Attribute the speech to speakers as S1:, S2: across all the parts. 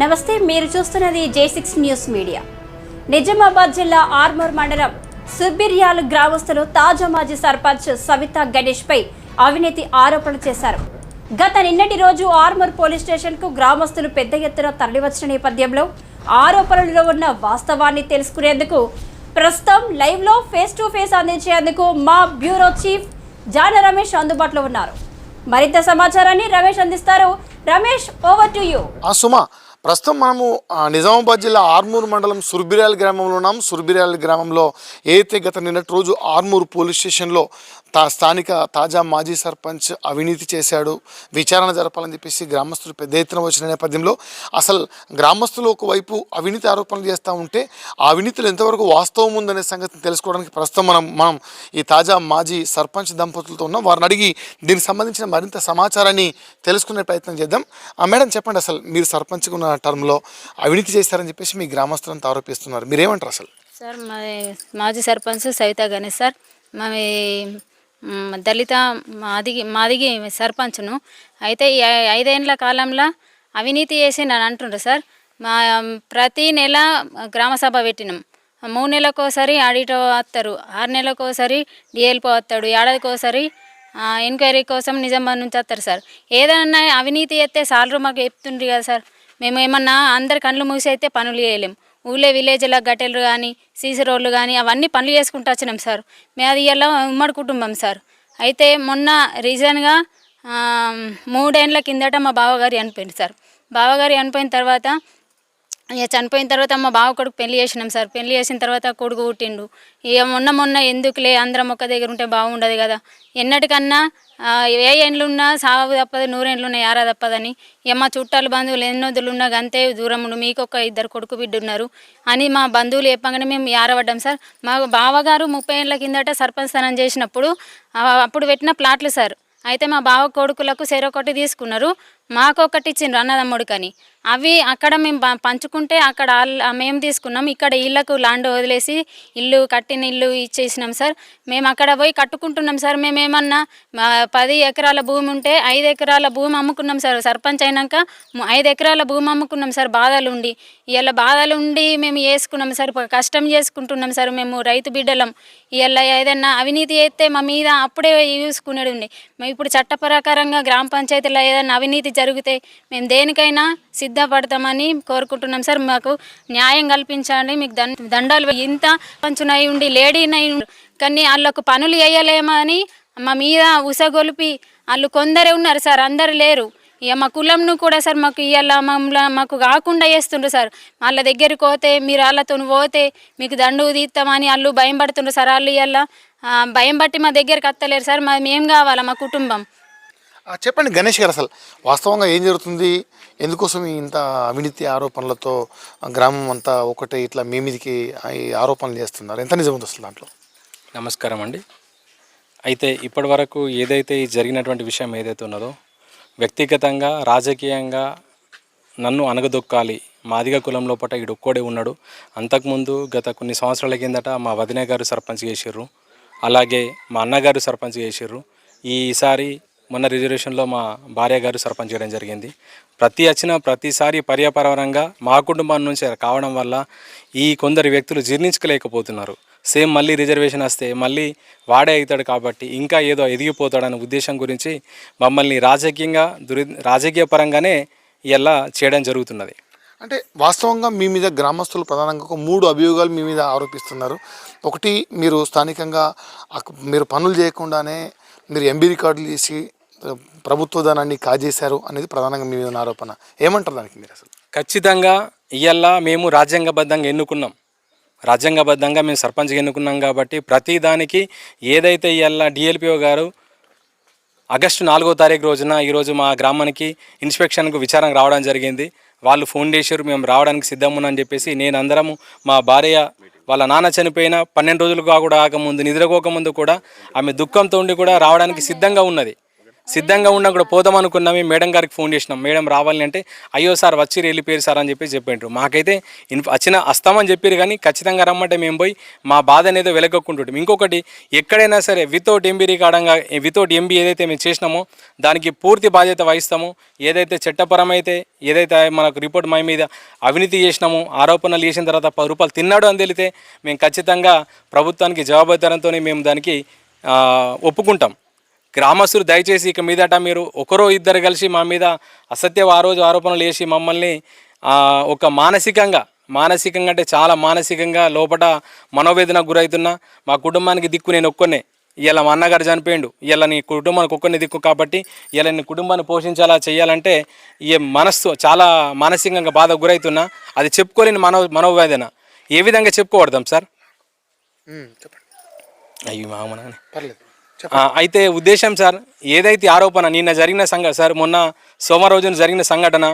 S1: నమస్తే మీరు చూస్తున్నది J six news media Nizamabad జిల్లా ఆర్మూర్ మండలం సుబ్బిర్యాలు గ్రామస్తులు తాజా మాజీ సర్పంచ్ సవిత గణేష్పై అవినీతి ఆరోపణలు చేశారు. గత నిన్నటి రోజు ఆర్మూర్ పోలీస్ స్టేషన్కు గ్రామస్తులు పెద్ద ఎత్తున తరలివచ్చిన నేపథ్యంలో ఆరోపణలలో ఉన్న వాస్తవాన్ని తెలుసుకునేందుకు ప్రస్తుతం లైవ్లో ఫేస్ టు ఫేస్ అందించేందుకు మా బ్యూరో చీఫ్ జాన రమేష్ అందుబాటులో ఉన్నారు. మరింత సమాచారాన్ని రమేష్ అందిస్తారు. Ramesh over to you
S2: Suma ప్రస్తుతం మనము నిజామాబాద్ జిల్లా ఆర్మూర్ మండలం సుర్బిర్యాల గ్రామంలో ఉన్నాం. సుర్బిర్యాల గ్రామంలో ఏదైతే గత నిన్నటి రోజు ఆర్మూర్ పోలీస్ స్టేషన్లో తా స్థానిక తాజా మాజీ సర్పంచ్ అవినీతి చేశాడు విచారణ జరపాలని చెప్పేసి గ్రామస్తులు పెద్ద ఎత్తున వచ్చిన నేపథ్యంలో అసలు గ్రామస్తులు ఒకవైపు అవినీతి ఆరోపణలు చేస్తూ ఉంటే ఆ అవినీతిలో ఎంతవరకు వాస్తవం ఉందనే సంగతిని తెలుసుకోవడానికి ప్రస్తుతం మనం మనం ఈ తాజా మాజీ సర్పంచ్ దంపతులతో ఉన్నాం. వారిని అడిగి దీనికి సంబంధించిన మరింత సమాచారాన్ని తెలుసుకునే ప్రయత్నం చేద్దాం. ఆ మేడం చెప్పండి అసలు మీరు సర్పంచ్గా ఉన్న టర్మ్లో అవినీతి చేశారని చెప్పేసి మీ గ్రామస్తులంతా ఆరోపిస్తున్నారు. మీరేమంటారు అసలు?
S3: సార్ మా మాజీ సర్పంచ్ సవిత గణేష్ సార్. మాది దళిత మాదిగి మాదిగి సర్పంచ్ను. అయితే ఈ ఐదేండ్ల కాలంలో అవినీతి చేసి నన్ను అంటుండ్రు సార్. మా ప్రతి నెల గ్రామ సభ పెట్టినాం. మూడు నెలలకోసారి ఆడిటో వస్తారు ఆరు నెలలకోసారి డిఎల్పో వస్తాడు ఏడాదికోసారి ఎంక్వైరీ కోసం నిజామాబాద్ నుంచి వస్తారు సార్. ఏదైనా అవినీతి అయితే సాలరు మాకు చెప్తుండ్రు కదా సార్. మేము ఏమన్నా అందరి కళ్ళు మూసి అయితే పనులు చేయలేము ఊళ్ళో విలేజ్ల గట్టెలు కానీ సీసీ రోడ్లు కానీ అవన్నీ పనులు చేసుకుంటూ వచ్చినాం సార్. మేది అది ఇలా ఉమ్మడి కుటుంబం సార్. అయితే మొన్న రీజన్గా మూడేండ్ల కిందట మా బావగారి చనిపోయింది సార్. బావగారి చనిపోయిన తర్వాత ఇక చనిపోయిన తర్వాత మా బావ కొడుకు పెళ్ళి చేసినాం సార్. పెళ్ళి చేసిన తర్వాత కొడుకు పుట్టిండు. ఇక మొన్న మొన్న ఎందుకులే అందరం ఒక్క దగ్గర ఉంటే బాగుండదు కదా. ఎన్నటికన్నా ఏ ఏండ్లు ఉన్నా సాగు తప్పదు నూరేండ్లు ఉన్నా యారా తప్పదని. ఇక మా చుట్టాలు బంధువులు ఎన్నోదులు ఉన్నా అంతే దూరం ఉండు. మీకు ఒక ఇద్దరు కొడుకు బిడ్డ ఉన్నారు అని మా బంధువులు చెప్పగానే మేము యారబడ్డాం సార్. మా బావగారు ముప్పై ఏళ్ళ కిందట సర్పంచ్ స్థానం చేసినప్పుడు అప్పుడు పెట్టిన ప్లాట్లు సార్. అయితే మా బావ కొడుకులకు చెరొకటి తీసుకున్నారు. మాకొకటి ఒకటి అన్నదమ్ముడు కానీ అవి అక్కడ మేము పంచుకుంటే అక్కడ మేము తీసుకున్నాం. ఇక్కడ ఇళ్ళకు ల్యాండ్ వదిలేసి ఇల్లు కట్టిన ఇల్లు ఇచ్చేసినాం సార్. మేము అక్కడ పోయి కట్టుకుంటున్నాం సార్. మేము ఏమన్నా మా పది ఎకరాల భూమి ఉంటే ఐదు ఎకరాల భూమి అమ్ముకున్నాం సార్. సర్పంచ్ అయినాక ఐదు ఎకరాల భూమి అమ్ముకున్నాం సార్ బాధలు ఉండి ఇలా బాధలు ఉండి మేము వేసుకున్నాం సార్. కష్టం చేసుకుంటున్నాం సార్ మేము రైతు బిడ్డలం. ఇలా ఏదైనా అవినీతి చేస్తే మా మీద అప్పుడే చూసుకునేది ఉండే మేము ఇప్పుడు చట్టప్రకారంగా గ్రామ పంచాయతీలో ఏదైనా అవినీతి జరిగితే మేము దేనికైనా సిద్ధపడతామని కోరుకుంటున్నాం. సార్ మాకు న్యాయం కల్పించండి. మీకు దండ దండాలు ఇంత పంచునై ఉండి లేడీనై కానీ వాళ్ళకు పనులు వేయలేమని మా మీద ఉసగొలిపి వాళ్ళు కొందరే ఉన్నారు సార్ అందరు లేరు. ఇక మా కులంను కూడా సార్ మాకు ఇవాళ మమ్మల్ని మాకు కాకుండా చేస్తుండ్రు సార్. వాళ్ళ దగ్గరికి పోతే మీరు వాళ్ళతో పోతే మీకు దండు తీస్తామని వాళ్ళు భయం పడుతుండ్రు సార్ వాళ్ళు ఇవాళ భయం బట్టి మా దగ్గరికి వస్తలేరు సార్. మా మేము కావాలా మా కుటుంబం?
S2: చెప్పండి గణేష్ గారు అసలు వాస్తవంగా ఏం జరుగుతుంది? ఎందుకోసం ఇంత అవినీతి ఆరోపణలతో గ్రామం అంతా ఒకటే ఇట్లా మీ మీదకి ఈ ఆరోపణలు చేస్తున్నారు? ఎంత నిజం ఉంది అసలు దాంట్లో?
S4: నమస్కారం అండి. అయితే ఇప్పటి వరకు ఏదైతే జరిగినటువంటి విషయం ఏదైతే ఉన్నదో వ్యక్తిగతంగా రాజకీయంగా నన్ను అనగదొక్కాలి మాదిగ కులం లోపల ఈడు ఒక్కడే ఉన్నాడు. అంతకుముందు గత కొన్ని సంవత్సరాల కిందట మా వదిన గారు సర్పంచ్ చేసిర్రు. అలాగే మా అన్నగారు సర్పంచ్ చేసిర్రు. ఈసారి మొన్న రిజర్వేషన్లో మా భార్య గారు సర్పంచ్ చేయడం జరిగింది. ప్రతి వచ్చిన ప్రతిసారి పర్యాపరంగా మా కుటుంబం నుంచి కావడం వల్ల ఈ కొందరు వ్యక్తులు జీర్ణించుకోలేకపోతున్నారు. సేమ్ మళ్ళీ రిజర్వేషన్ వస్తే మళ్ళీ వాడే అవుతాడు కాబట్టి ఇంకా ఏదో ఎదిగిపోతాడనే ఉద్దేశం గురించి మమ్మల్ని రాజకీయంగా దురి రాజకీయ పరంగానే ఇలా చేయడం జరుగుతున్నది.
S2: అంటే వాస్తవంగా మీ మీద గ్రామస్తులు ప్రధానంగా ఒక మూడు అభియోగాలు మీ మీద ఆరోపిస్తున్నారు. ఒకటి మీరు స్థానికంగా మీరు పనులు చేయకుండానే మీరు ఎంబీ రికార్డులు చేసి ప్రభుత్వ ధనాన్ని కాజేశారు అనేది ప్రధానంగా మీ మీద ఆరోపణ. ఏమంటారు దానికి మీరు అసలు?
S4: ఖచ్చితంగా ఇయ్యల్లా మేము రాజ్యాంగబద్ధంగా ఎన్నుకున్నాం. రాజ్యాంగబద్ధంగా మేము సర్పంచ్గా ఎన్నుకున్నాం కాబట్టి ప్రతి దానికి ఏదైతే ఇయ్యల్లా డిఎల్పిఓ గారు ఆగస్టు నాలుగో తారీఖు రోజున ఈరోజు మా గ్రామానికి ఇన్స్పెక్షన్కు విచారం రావడం జరిగింది. వాళ్ళు ఫోన్ చేశారు మేము రావడానికి సిద్ధం అని చెప్పేసి నేను అందరము మా భార్య వాళ్ళ నాన్న చనిపోయిన పన్నెండు రోజులుగా కూడా కాకముందు నిద్రపోకముందు కూడా ఆమె దుఃఖంతో ఉండి కూడా రావడానికి సిద్ధంగా ఉన్నది. సిద్ధంగా ఉన్నా కూడా పోదాం అనుకున్నాం మేడం గారికి ఫోన్ చేసినాం. మేడం రావాలని అంటే అయ్యో సార్ వచ్చి వెళ్ళిపోయారు సార్ అని చెప్పి చెప్పిండ్రు మాకైతే ఇన్ వచ్చిన వస్తామని చెప్పారు కానీ ఖచ్చితంగా రమ్మంటే మేము పోయి మా బాధ అనేది వెలగొక్కుంటుంటాం. ఇంకొకటి ఎక్కడైనా సరే వితౌట్ ఎంబీ రికార్డంగా వితౌట్ ఎంబీ ఏదైతే మేము చేసినామో దానికి పూర్తి బాధ్యత వహిస్తాము. ఏదైతే చట్టపరమైతే ఏదైతే మనకు రిపోర్ట్ మా మీద అవినీతి చేసినామో ఆరోపణలు చేసిన తర్వాత పది రూపాయలు తిన్నాడు అని తెలితే మేము ఖచ్చితంగా ప్రభుత్వానికి జవాబుదారంతో మేము దానికి ఒప్పుకుంటాం. గ్రామస్తులు దయచేసి ఇక మీదట మీరు ఒకరో ఇద్దరు కలిసి మా మీద అసత్య ఆ రోజు ఆరోపణలు వేసి మమ్మల్ని ఒక మానసికంగా మానసికంగా అంటే చాలా మానసికంగా లోపల మనోవేదనకు గురవుతున్నా మా కుటుంబానికి దిక్కు నేను ఒక్కనే. ఇలా మా అన్నగారు చనిపోయిండు. ఇలా నీ కుటుంబానికి ఒక్కనే దిక్కు కాబట్టి ఇలా నీ కుటుంబాన్ని పోషించాలా చేయాలంటే ఈ మనస్సు చాలా మానసికంగా బాధ గురవుతున్నా. అది చెప్పుకోలేని మనో మనోవేదన. ఏ విధంగా చెప్పుకోవడదాం సార్?
S2: చెప్పండి.
S4: అయ్యి మామూలు
S2: పర్లేదు.
S4: అయితే ఉద్దేశం సార్ ఏదైతే ఆరోపణ నిన్న జరిగిన సంఘటన సార్ మొన్న సోమ రోజున జరిగిన సంఘటన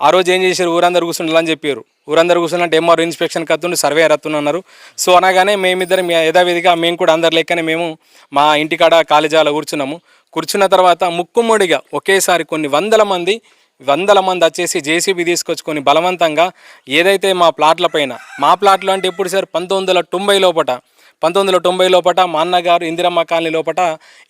S4: ఆ రోజు ఏం చేశారు? ఊరందరూ కూర్చుండాలని చెప్పారు. ఊరందరూ కూర్చున్నట్టు ఎంఆర్ ఇన్స్పెక్షన్ కత్తుండి సర్వే రత్తుని అన్నారు. సో అనగానే మేమిద్దరం యథావిధిగా మేము కూడా అందరి లెక్కనే మేము మా ఇంటికాడ కాలేజాలో కూర్చున్నాము. కూర్చున్న తర్వాత ముక్కుముడిగా ఒకేసారి కొన్ని వందల మంది వందల మంది వచ్చేసి జేసీబీ తీసుకొచ్చుకొని బలవంతంగా ఏదైతే మా ప్లాట్ల పైన మా ప్లాట్లు అంటే ఎప్పుడు సార్? పంతొమ్మిది వందల తొంభై లోపట పంతొమ్మిది వందల తొంభై లోపట మా అన్నగారు ఇందిరమ్మ కాలనీ లోపట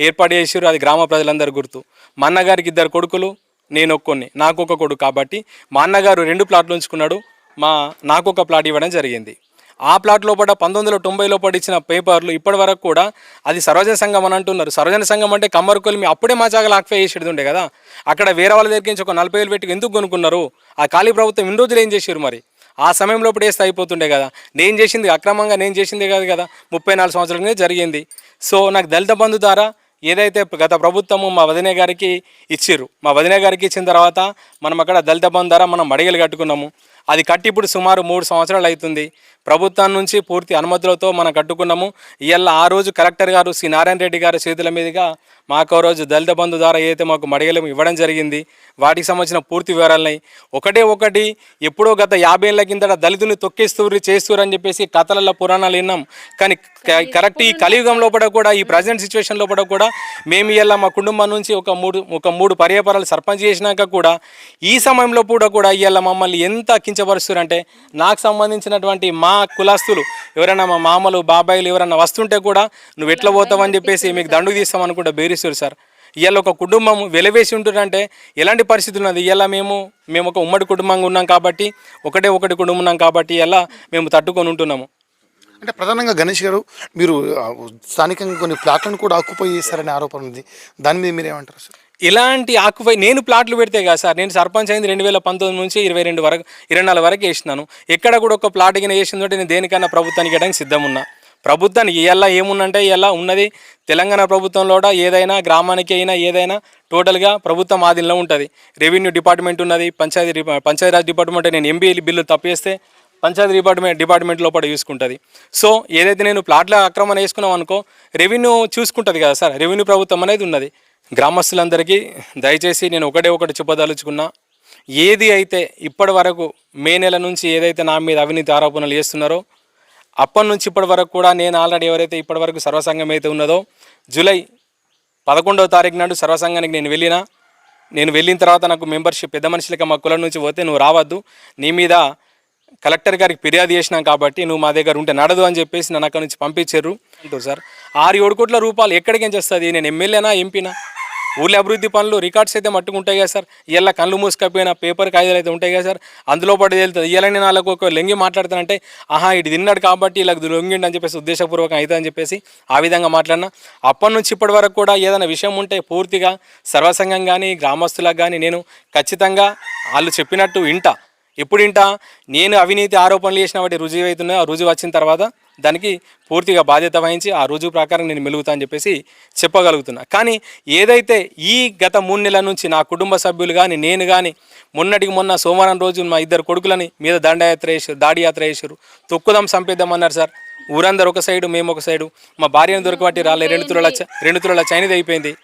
S4: ఏర్పాటు చేసారు అది గ్రామ ప్రజలందరూ గుర్తు. మా అన్నగారికి ఇద్దరు కొడుకులు నేను ఒక్కొన్ని. నాకు ఒక కొడుకు కాబట్టి మా అన్నగారు రెండు ప్లాట్లు ఉంచుకున్నాడు. మా నాకు ఒక ప్లాట్ ఇవ్వడం జరిగింది. ఆ ప్లాట్ లోపల పంతొమ్మిది వందల తొంభై లోపల ఇచ్చిన పేపర్లు ఇప్పటి వరకు కూడా అది సర్వజన సంఘం అని అంటున్నారు. సర్వజన సంఘం అంటే కమ్మరుకొలిమి అప్పుడే మా జాగాలు ఆక్ఫై చేసేది ఉండే కదా. అక్కడ వేరే వాళ్ళ దగ్గర నుంచి ఒక నలభై వేలు పెట్టి ఎందుకు కొనుక్కున్నారు? ఆ ఖాళీ ప్రభుత్వం ఇన్ని రోజులు ఏం చేశారు మరి? ఆ సమయంలో ఇప్పుడు వేస్తే అయిపోతుండే కదా. నేను చేసింది అక్రమంగా నేను చేసిందే కాదు కదా. ముప్పై నాలుగు సంవత్సరాలనే జరిగింది. సో నాకు దళిత బంధు ద్వారా ఏదైతే గత ప్రభుత్వము మా వదిన గారికి ఇచ్చిర్రు మా వదిన గారికి ఇచ్చిన తర్వాత మనం అక్కడ దళిత బంధు ద్వారా మనం మడిగలు కట్టుకున్నాము. అది కట్టి ఇప్పుడు సుమారు మూడు సంవత్సరాలు అవుతుంది. ప్రభుత్వం నుంచి పూర్తి అనుమతులతో మనం కట్టుకున్నాము. ఇవాళ ఆ రోజు కలెక్టర్ గారు శ్రీ నారాయణ రెడ్డి గారి చేతుల మీదుగా మాకు రోజు దళిత బంధు ద్వారా ఏదైతే మాకు మడిగలు ఇవ్వడం జరిగింది వాటికి సంబంధించిన పూర్తి వివరాలని ఒకటే ఒకటి ఎప్పుడో గత యాభై ఏళ్ళ కిందట దళితుని తొక్కేస్తూరు చేస్తూరు అని చెప్పేసి కథలలో పురాణాలు విన్నాం. కానీ కరెక్ట్ ఈ కలియుగం లోపల కూడా ఈ ప్రజెంట్ సిచ్యువేషన్ లోపల కూడా మేము ఇలా మా కుటుంబం నుంచి ఒక మూడు ఒక మూడు పర్యాపరాలు సర్పంచ్ చేసినాక కూడా ఈ సమయంలో కూడా కూడా ఇవాళ మమ్మల్ని ఎంత కించపరుస్తారంటే నాకు సంబంధించినటువంటి మా కులాస్తులు ఎవరైనా మా మామలు బాబాయిలు ఎవరైనా వస్తుంటే కూడా నువ్వు ఎట్లా పోతావని చెప్పేసి మీకు దండుకు తీస్తామని అనుకుంటా బేరిస్తారు సార్. ఇవాళ ఒక కుటుంబం వెలవేసి ఉంటుందంటే ఎలాంటి పరిస్థితులు ఉన్నది? ఇవాళ మేము మేము ఒక ఉమ్మడి కుటుంబంగా ఉన్నాం కాబట్టి ఒకటే ఒకటి కుటుంబం ఉన్నాం కాబట్టి ఇలా మేము తట్టుకొని ఉంటున్నాము.
S2: అంటే ప్రధానంగా గణేష్ గారు మీరు స్థానికంగా కొన్ని ప్లాట్లను కూడా ఆక్యుపై చేశారనే ఆరోపణ ఉంది. దాని మీద మీరు ఏమంటారు సార్?
S4: ఇలాంటి ఆకుపై నేను ప్లాట్లు పెడితే కదా సార్ నేను సర్పంచ్ అయింది రెండు వేల పంతొమ్మిది నుంచి ఇరవై రెండు వరకు ఇరవై నాలుగు వరకు వేసినాను. ఎక్కడ కూడా ఒక ప్లాట్ కింద వేసిన నేను దేనికన్నా ప్రభుత్వానికి ఇవ్వడానికి సిద్ధం ఉన్నా ప్రభుత్వానికి ఎలా ఏమున్నంటే ఎలా ఉన్నది తెలంగాణ ప్రభుత్వంలో కూడా ఏదైనా గ్రామానికి అయినా ఏదైనా టోటల్గా ప్రభుత్వం ఆధీనంలో ఉంటుంది. రెవెన్యూ డిపార్ట్మెంట్ ఉన్నది పంచాయతీ పంచాయతీరాజ్ డిపార్ట్మెంట్ నేను ఎంబీఏ బిల్లు తప్పేస్తే పంచాయతీ డిపార్ట్మెంట్ డిపార్ట్మెంట్ లోపల చూసుకుంటుంది సో ఏదైతే నేను ప్లాట్ల ఆక్రమణ వేసుకున్నాం అనుకో రెవెన్యూ చూసుకుంటుంది కదా సార్ రెవెన్యూ ప్రభుత్వం అనేది ఉన్నది. గ్రామస్తులందరికీ దయచేసి నేను ఒకటే ఒకటి చెప్పదలుచుకున్నా ఏది అయితే ఇప్పటి వరకు మే నెల నుంచి ఏదైతే నా మీద అవినీతి ఆరోపణలు చేస్తున్నారో అప్పటి నుంచి ఇప్పటి వరకు కూడా నేను ఆల్రెడీ ఎవరైతే ఇప్పటి వరకు సర్వసంఘం అయితే ఉన్నదో జూలై పదకొండవ తారీఖు నాడు సర్వసంఘానికి నేను వెళ్ళినా నేను వెళ్ళిన తర్వాత నాకు మెంబర్షిప్ పెద్ద మనుషులకి మా కులం నుంచి పోతే నువ్వు రావద్దు నీ మీద కలెక్టర్ గారికి ఫిర్యాదు చేసినాం కాబట్టి నువ్వు మా దగ్గర ఉంటే నడదు అని చెప్పేసి నన్ను అక్కడ నుంచి పంపించారు. అంటారు సార్. ఆరు ఏడు కోట్ల రూపాయలు ఎక్కడికి ఏం చేస్తుంది నేను ఎమ్మెల్యేనా ఎంపీనా? ఊళ్ళో అభివృద్ధి పనులు రికార్డ్స్ అయితే మట్టుకుంటాయి కదా సార్. ఇలా కళ్ళు మూసుకపోయిన పేపర్ కాగితాలు అయితే ఉంటాయి కదా సార్. అందులో పడి వెళ్తుంది ఇలా నేను వాళ్ళకు ఒక లొంగి మాట్లాడుతానంటే ఆహా ఇటు తిన్నాడు కాబట్టి ఇలా లొంగిండి అని చెప్పేసి ఉద్దేశపూర్వకం అవుతుంది అని చెప్పేసి ఆ విధంగా మాట్లాడినా. అప్పటి నుంచి ఇప్పటి వరకు కూడా ఏదైనా విషయం ఉంటే పూర్తిగా సర్వసంఘం కానీ గ్రామస్తులకు కానీ నేను ఖచ్చితంగా వాళ్ళు చెప్పినట్టు వింటా. ఎప్పుడు నేను అవినీతి ఆరోపణలు చేసిన వాటి రుజువు అవుతున్నాయో ఆ రుజువు వచ్చిన తర్వాత దానికి పూర్తిగా బాధ్యత వహించి ఆ రుజువు ప్రకారం నేను మెలుగుతా అని చెప్పేసి చెప్పగలుగుతున్నా. కానీ ఏదైతే ఈ గత మూడు నెలల నుంచి నా కుటుంబ సభ్యులు కానీ నేను కానీ మొన్నటికి మొన్న సోమవారం రోజు మా ఇద్దరు కొడుకులని మీద దండయాత్ర వేసారు దాడి యాత్ర తొక్కుదాం చంపేద్దాం అన్నారు సార్. ఊరందరూ ఒక సైడు మేము ఒక సైడు. మా భార్యను దొరకబట్టి రాలే. రెండు తులాల రెండు తులాల చైనది అయిపోయింది.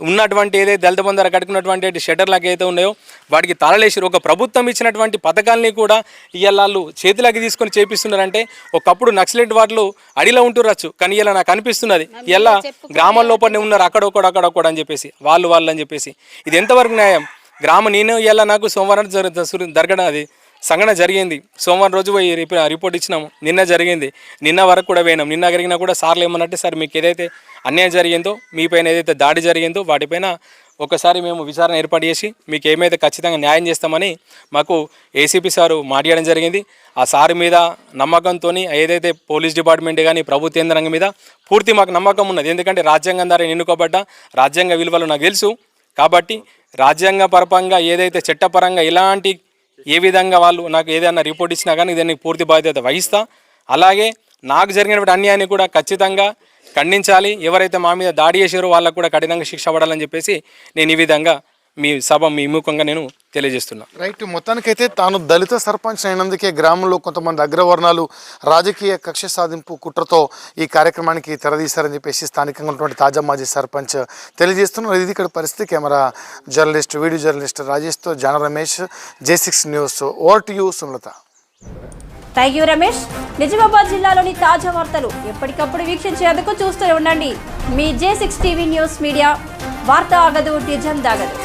S4: ఉన్నటువంటి ఏదైతే దళిత బంధార కట్టుకున్నటువంటి షటర్లకు అయితే ఉన్నాయో వాటికి తలలేసి ఒక ప్రభుత్వం ఇచ్చినటువంటి పథకాల్ని కూడా ఇవాళ వాళ్ళు చేతిలోకి తీసుకొని చేపిస్తున్నారంటే ఒకప్పుడు నక్సలెట్ వాళ్ళు అడిలో ఉంటురచ్చు కానీ ఇలా నాకు అనిపిస్తున్నది. ఇలా గ్రామాల లోపలనే ఉన్నారు. అక్కడొక్కడు అక్కడొక్కడు అని చెప్పేసి వాళ్ళు వాళ్ళు అని చెప్పేసి. ఇది ఎంతవరకు న్యాయం? గ్రామ నేను ఇలా నాకు సోమవారం జరు జరగడం అది. సంఘటన జరిగింది. సోమవారం రోజు పోయి రిపోర్ట్ ఇచ్చినాము. నిన్న జరిగింది. నిన్న వరకు కూడా పోయినాం. నిన్న జరిగినా కూడా సార్లు ఏమన్నట్టే సార్ మీకు ఏదైతే అన్యాయం జరిగిందో మీపైన ఏదైతే దాడి జరిగిందో వాటిపైన ఒకసారి మేము విచారణ ఏర్పాటు చేసి మీకు ఏమైతే ఖచ్చితంగా న్యాయం చేస్తామని మాకు ఏసీపీ సారు మాట్లాడడం జరిగింది. ఆ సార్ మీద నమ్మకంతో ఏదైతే పోలీస్ డిపార్ట్మెంట్ కానీ ప్రభుత్వ యంత్రాంగం మీద పూర్తి మాకు నమ్మకం ఉన్నది. ఎందుకంటే రాజ్యాంగం ద్వారా ఎన్నుకోబడ్డ రాజ్యాంగ విలువలు నాకు తెలుసు. కాబట్టి రాజ్యాంగ పరపంగా ఏదైతే చట్టపరంగా ఇలాంటి ఏ విధంగా వాళ్ళు నాకు ఏదైనా రిపోర్ట్ ఇచ్చినా కానీ దీనికి పూర్తి బాధ్యత వహిస్తా. అలాగే నాకు జరిగినటువంటి అన్యాయాన్ని కూడా ఖచ్చితంగా ఖండించాలి. ఎవరైతే మా మీద దాడి చేసారో వాళ్ళకు కూడా కఠినంగా శిక్ష పడాలని చెప్పేసి నేను ఈ విధంగా మీ సభ మీ ముఖంగా నేను తెలియజేస్తున్నా.
S2: రైట్ మొత్తానికైతే తాను దళిత సర్పంచ్ అయినందుకే గ్రామంలో కొంతమంది అగ్రవర్ణాలు రాజకీయ కక్ష సాధింపు కుట్రతో ఈ కార్యక్రమానికి తెరదీశారని చెప్పేసి స్థానికంగా ఉన్నటువంటి తాజా మాజీ సర్పంచ్ తెలియజేస్తున్నారు. ఇది ఇక్కడ పరిస్థితి. కెమెరా జర్నలిస్ట్ వీడియో జర్నలిస్ట్ రాజేష్తో జాన Ramesh J six news. Over to you Sumalatha.
S1: Thank you Ramesh. Nizamabad జిల్లాలోని తాజా వార్తలు ఎప్పటికప్పుడు వీక్షించేందుకు చూస్తూనే ఉండండి. మీ J six TV news media. వార్త ఆగదు నిజం దాగదు.